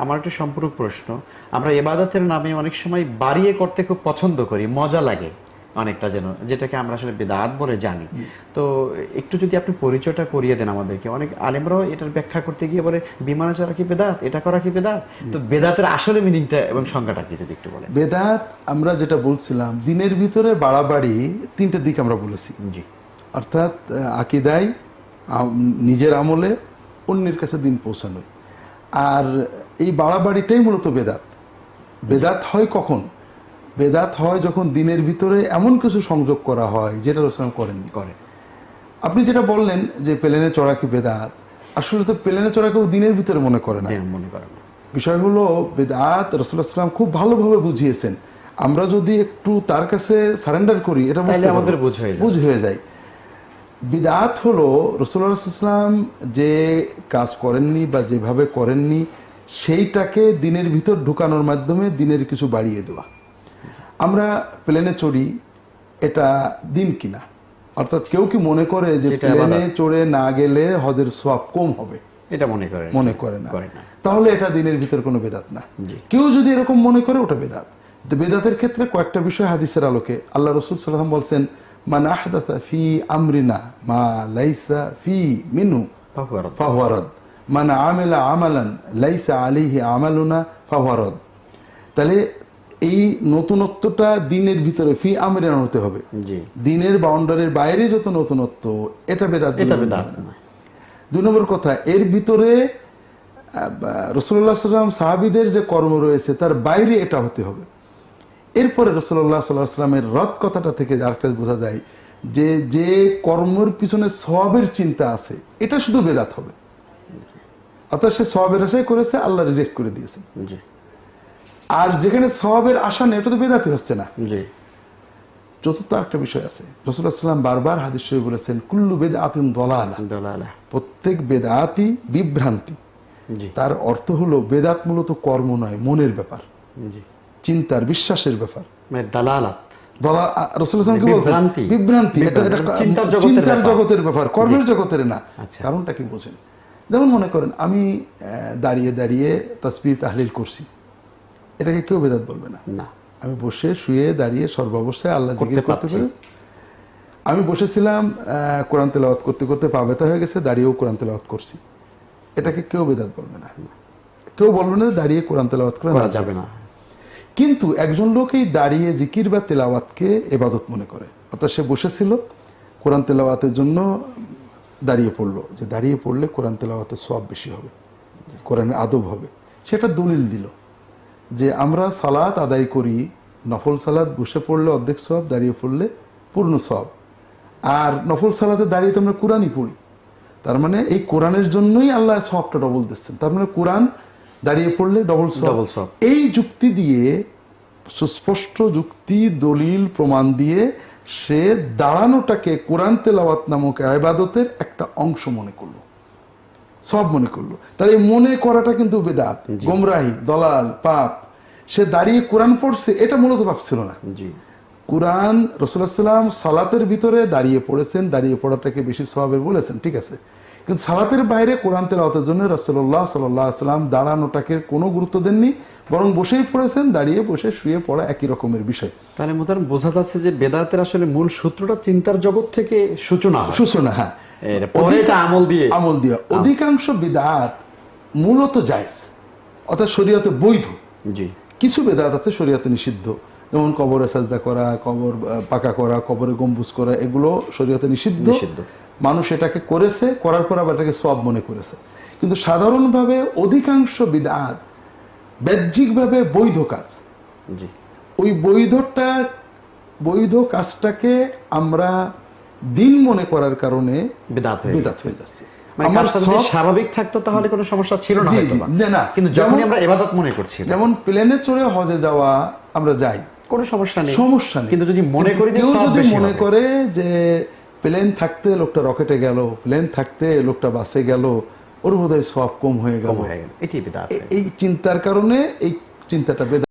আমার একটা সম্পূরক প্রশ্ন। আমরা এবাদতের নামে অনেক সময় বাড়িয়ে করতে খুব পছন্দ করি মজা লাগে অনেকটা যেন যেটাকে আমরা আসলে বেদাত বলে জানি। তো একটু যদি আপনি পরিচয়টা করিয়ে দেন আমাদেরকে। অনেক আলেমরাও এটার ব্যাখ্যা করতে গিয়ে বলে বিমানে চড়া কি বেদাত? এটা করা কি বেদাত? তো বেদাতের আসলে মিনিংটা এবং সংজ্ঞাটা কি যদি একটু বলেন? বেদাত আমরা যেটা বলছিলাম দিনের ভিতরে বাড়াবাড়ি তিনটে দিক আমরা বলেছি। জি। অর্থাৎ আকিদাই নিজের আমলে অন্যের কাছে দিন পৌঁছানো আর এই বাড়াবাড়িটাই মূলত বেদাত। বেদাত হয় কখন? বেদাত হয় যখন দিনের ভিতরে এমন কিছু সংযোগ করা হয় যেটা রসলাম করেননি। করে আপনি যেটা বললেন যে প্লেনে চড়া কি বেদাত আসলে তো প্লেনে চড়া কেউ দিনের ভিতরে মনে করে না। মনে করেন না। বিষয় হলো বেদাত রসুল্লাহাম খুব ভালোভাবে বুঝিয়েছেন। আমরা যদি একটু তার কাছে সারেন্ডার করি এটা বুঝতে আমাদের বুঝ হয়ে বুঝ হয়ে যায়। বিদাত হলো রসুল্লাহাম যে কাজ করেননি বা যেভাবে করেননি সেইটাকে দিনের ভিতর ঢুকানোর মাধ্যমে দিনের কিছু বাড়িয়ে দেওয়া। আমরা প্লেনে চড়ি এটা দিন কিনা? অর্থাৎ কেউ কি মনে করে যে প্লেনে চড়ে না গেলে হদের সব কম হবে? এটা মনে করেন মনে করে না। তাহলে এটা দিনের ভিতর কোনো বেদাত না। কেউ যদি এরকম মনে করে ওটা বেদাত। বেদাতের ক্ষেত্রে কয়েকটা বিষয় হাদিসের আলোকে। আল্লাহ রসুল সাল্লাম বলছেন মান আহদাথা ফি আমরিনা মা লাইসা ফি মিনু ফাহুয়ারাদ। মান আমেলা আমালান লাইসা আলিহি আমালুনা ফাহুয়ারদ তাহলে এই নতুনত্বটা দিনের ভিতরে ফি আমরিনা হতে হবে। দিনের বাউন্ডারির বাইরে যত নতুনত্ব এটা বেদাত এটা বেদাত দুই নম্বর কথা এর ভিতরে রসুল্লাহ সাল্লাম সাহাবিদের যে কর্ম রয়েছে তার বাইরে এটা হতে হবে। এরপরে রসুল্লাহ সাল্লাহ সাল্লামের রথ কথাটা থেকে আরেকটা বোঝা যায় যে যে কর্মের পিছনে সবের চিন্তা আছে এটা শুধু বেদাত হবে। অর্থাৎ সে সবের আশাই করেছে আল্লাহ রিজেক্ট করে দিয়েছেন আর যেখানে সবের আশা নেই এটা তো বেদাতি হচ্ছে না। চতুর্থ একটা বিষয় আছে। সাল্লাম বারবার হাদিস শরীফ বলেছেন কুল্লু বেদ আতিন দলালা। প্রত্যেক বেদাতি বিভ্রান্তি। তার অর্থ হলো বেদাত মূলত কর্ম নয় মনের ব্যাপার। চিন্তার বিশ্বাসের ব্যাপার। মানে দালালাত। বলছেন বিভ্রান্তি। এটা চিন্তার জগতের ব্যাপার। কর্মের জগতের না। আচ্ছা। কারণটা কি বোঝেন? যেমন মনে করেন আমি দাঁড়িয়ে দাঁড়িয়ে তসবি তাহলিল করছি। এটাকে কেউ বেদাত বলবে না। না। আমি বসে শুয়ে দাঁড়িয়ে সর্বাবস্থায় আল্লাহ করতে জিকির করতে পারি। আমি বসেছিলাম কোরআন তেলাওয়াত করতে করতে পা ব্যথা হয়ে গেছে দাঁড়িয়েও কোরআন তেলাওয়াত করছি। এটাকে কেউ বেদাত বলবে না। কেউ বলবে না দাঁড়িয়ে কোরআন তেলাওয়াত করে করা যাবে না। কিন্তু একজন লোকেই দাঁড়িয়ে জিকির বা তেলাওয়াতকে এবাদত মনে করে। অর্থাৎ সে বসেছিল কোরআন তেলাওয়াতের জন্য দাঁড়িয়ে পড়ল। যে দাঁড়িয়ে পড়লে কোরআন তেলাওয়াতের সব বেশি হবে কোরআনের আদব হবে। সেটা দলিল দিল যে আমরা সালাত আদায় করি নফল সালাত বসে পড়লে অর্ধেক সব দাঁড়িয়ে পড়লে পূর্ণ সব আর নফল সালাতে দাঁড়িয়ে তো আমরা কোরআনই পড়ি। তার মানে এই কোরআনের জন্যই আল্লাহ সবটা ডবল দিচ্ছেন। তার মানে কোরআন দাঁড়িয়ে পড়লে ডবল সব এই যুক্তি দিয়ে সুস্পষ্ট যুক্তি দলিল প্রমাণ দিয়ে সে দাঁড়ানোটাকে কোরআন তেলাওয়াত নামক আবাদতের একটা অংশ মনে করল সব মনে করল। তার এই মনে করাটা কিন্তু বেদাত গোমরাহি দলাল পাপ। সে দাঁড়িয়ে কোরআন পড়ছে এটা মূলত পাপ ছিল না কোরআন রসুলাম সালাতের ভিতরে দাঁড়িয়ে পড়েছেন দাঁড়িয়ে পড়াটাকে বেশি স্বভাবের বলেছেন ঠিক আছে? কিন্তু সালাতের বাইরে কোরআন তেলাওয়াতের জন্য রসল্লাহ সাল্লাহ সাল্লাম দাঁড়ানোটাকে কোনো গুরুত্ব দেননি বরং বসেই পড়েছেন দাঁড়িয়ে বসে শুয়ে পড়া একই রকমের বিষয়। তাহলে মোতার বোঝা যাচ্ছে যে বেদাতের আসলে মূল সূত্রটা চিন্তার জগৎ থেকে সূচনা সূচনা হ্যাঁ। আমল দিয়ে। আমল দিয়া। অধিকাংশ বিদাত মূলত জায়জ অর্থাৎ শরীয়তে বৈধ। জি। কিছু বেদাত আছে শরীয়তে নিষিদ্ধ। যেমন কবরে সাজদা করা কবর পাকা করা কবরে গম্বুজ করা এগুলো শরীয়তে নিষিদ্ধ। মানুষ এটাকে করেছে করার পর আবার এটাকে সব মনে করেছে। কিন্তু সাধারণভাবে অধিকাংশ বিদাত বাহ্যিকভাবে বৈধ কাজ। ওই বৈধটা বৈধ কাজটাকে আমরা দিন মনে করার কারণে বেদাত হয়ে হয়ে যাচ্ছে। মানে আমার স্বাভাবিক থাকতো তাহলে কোনো সমস্যা ছিল না। কিন্তু যেমন- আমরা এবাদত মনে করছি যেমন প্লেনে চড়ে হজে যাওয়া আমরা যাই। কোনো সমস্যা নেই। সমস্যা নেই। কিন্তু যদি মনে করি যে মনে করে যে প্লেন থাকতে লোকটা রকেটে গেল প্লেন থাকতে লোকটা বাসে গেল ওর বোধহয় সব কম হয়ে গেল। হয়ে গেল। এটি বেদা এই চিন্তার কারণে এই চিন্তাটা বেদা